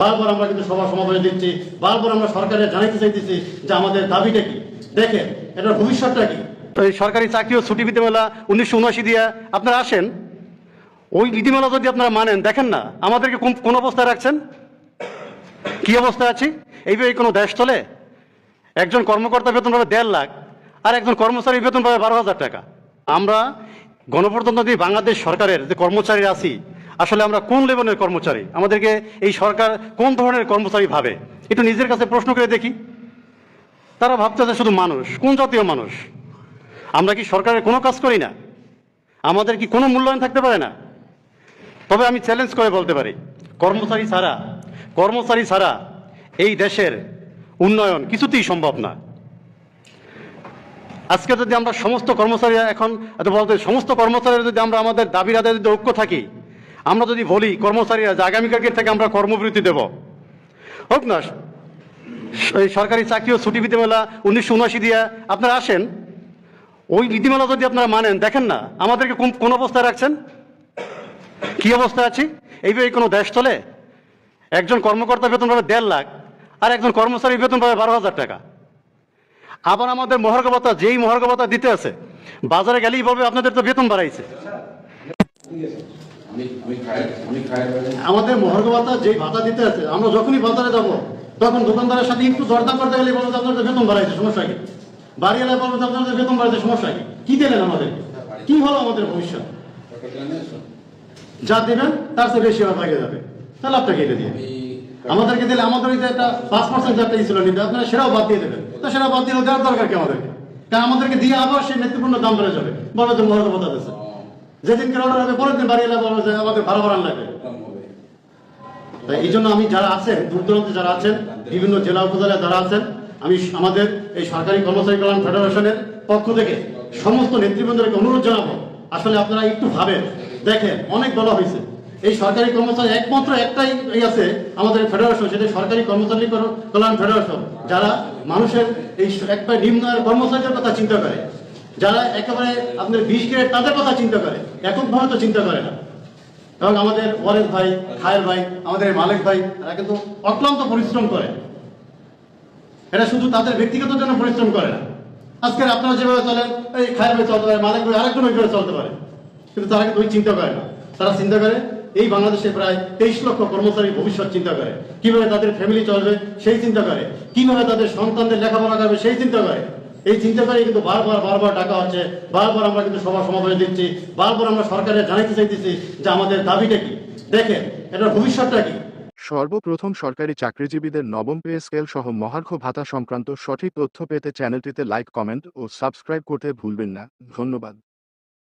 বারবার আমরা কিন্তু সভা সমাবেশ দিচ্ছি, বারবার আমরা সরকারের জানাইতে চাইতেছি যে আমাদের দাবিটা কি? দেখেন, এটার ভবিষ্যৎটা কি? সরকারি চাকরি ও ছুটি বিধিমালা উনিশশো উনআশি দিয়ে আপনারা আসেন। ওই বিধিমালা যদি আপনারা মানেন, দেখেন না, আমাদেরকে কোন কোন অবস্থায় রাখছেন? কি অবস্থায় আছি? এইভাবে কোনো দেশ চলে? একজন কর্মকর্তা বেতন পাবে দেড় লাখ, আর একজন কর্মচারী বেতন পাবে বারো হাজার টাকা। আমরা গণপ্রজাতন্ত্রী বাংলাদেশ সরকারের যে কর্মচারী আছি আসলে আমরা কোন লেভেলের কর্মচারী? আমাদেরকে এই সরকার কোন ধরনের কর্মচারী ভাবে? একটু নিজের কাছে প্রশ্ন করে দেখি। তারা ভাবতেছে শুধু মানুষ, কোন জাতীয় মানুষ? আমরা কি সরকারের কোনো কাজ করি না? আমাদের কি কোনো মূল্যায়ন থাকতে পারে না? তবে আমি চ্যালেঞ্জ করে বলতে পারি, কর্মচারী ছাড়া কর্মচারী ছাড়া এই দেশের উন্নয়ন কিছুতেই সম্ভব না। আজকে যদি আমরা সমস্ত কর্মচারী এখন বলতে সমস্ত কর্মচারীরা যদি আমরা আমাদের দাবির আদায় যদি ঐক্য থাকি আমরা যদি বলি কর্মচারীরা যে আগামীকালকে থেকে আমরা কর্মবিরতি দেব। হোক না সরকারি চাকরি ও ছুটি বিধিমালা উনিশশো উনআশি দিয়ে আপনারা আসেন। ওই বিধিমালা যদি আপনারা মানেন, দেখেন না, আমাদেরকে কোন অবস্থায় রাখছেন? কি অবস্থায় আছি? এইভাবে কোনো দেশ চলে? একজন কর্মকর্তা বেতন পাবে দেড় লাখ, আর একজন কর্মচারী বেতন পাবে বারো হাজার টাকা। আবার আমাদের মহার্ঘ ভাতা যেই মহার্ঘ ভাতা দিতে আছে, বাজারে গেলেই বলবে আপনাদের তো বেতন বাড়াইছে। আমাদের মহার্ঘ ভাতা যেই ভাতা দিতে আছে আমরা যখনই বাজারে যাব তখন দোকানদারের সাথে একটু দরদাম করতে গেলে বলবে যে আপনাদের বেতন বাড়াইছে সমস্যা কি? বাড়িওয়ালা বলবে যে আপনাদের বেতন বাড়াইছে সমস্যা কি? কি দিলেন আমাদের? কি হলো আমাদের ভবিষ্যৎ? যা দেবেন তার চেয়ে বেশি লাগে যাবে। তাহলে আপনাকে এটা দিয়ে আমাদেরকে দিলে আমাদের যে একটা পাঁচ পার্সেন্ট একটা ছিল নিতে আপনারা সেটাও বাদ দিয়ে দেবেন। তো সেটা বাদ দিলে দেওয়ার দরকার কি আমাদেরকে? কারণ আমাদেরকে দিয়ে আবার সেই নেতৃপূর্ণ দাম বেড়ে যাবে। বড় যে মহার্ঘ ভাতা দিচ্ছে যেদিনকে অর্ডার হবে পরের দিন বলবে আমাদের ভাড়া ভাড়া লাগবে তাই এই জন্য আমি যারা আছেন দূর দূরান্তে যারা আছেন, বিভিন্ন জেলা উপজেলায় যারা আছেন, আমি আমাদের এই সরকারি কর্মচারী কল্যাণ ফেডারেশনের পক্ষ থেকে সমস্ত নেতৃবৃন্দকে অনুরোধ জানাব। আসলে আপনারা একটু ভাবেন। দেখেন, অনেক বলা হয়েছে। এই সরকারি কর্মচারী একমাত্র একটাই এই আছে আমাদের ফেডারেশন, সেটা সরকারি কর্মচারী কল্যাণ ফেডারেশন, যারা মানুষের এই একবার নিম্ন কর্মচারীদের কথা চিন্তা করে। যারা একেবারে আপনার বিশ গ্রেড তাদের কথা চিন্তা করে এককভাবে তো চিন্তা করে না। এবং আমাদের ওয়ারেস ভাই খায়ের ভাই, আমাদের মালিক ভাই, তারা কিন্তু অক্লান্ত পরিশ্রম করে। এটা শুধু তাদের ব্যক্তিগত জন্য পরিশ্রম করে না। আজকে আপনারা যেভাবে চলেন, এই খায়ের ভাই চলতে পারে, মালিক ভাই আরেকজন ওইভাবে চলতে পারে। কিন্তু তারা কিন্তু ওই চিন্তা করে না। তারা চিন্তা করে, এই বাংলাদেশে প্রায় তেইশ লক্ষ কর্মচারী ভবিষ্যৎ চিন্তা করে। কীভাবে তাদের ফ্যামিলি চলবে, সেই চিন্তা করে। কীভাবে তাদের সন্তানদের লেখাপড়া করবে, সেই চিন্তা করে। এই চিন্তা করে কিন্তু বারবার বারবার ডাকা হচ্ছে, বারবার আমরা কিন্তু সভা সমাবেশ দিচ্ছি, বারবার আমরা সরকারের জানাইতে চাইতেছি যে আমাদের দাবিটা কি? দেখেন, এটার ভবিষ্যৎটা কি? সর্বপ্রথম সরকারি চাকরিজীবীদের নবম পে স্কেল সহ মহার্ঘ ভাতা সংক্রান্ত সঠিক তথ্য পেতে চ্যানেলটিতে লাইক, কমেন্ট ও সাবস্ক্রাইব করতে ভুলবেন না। ধন্যবাদ।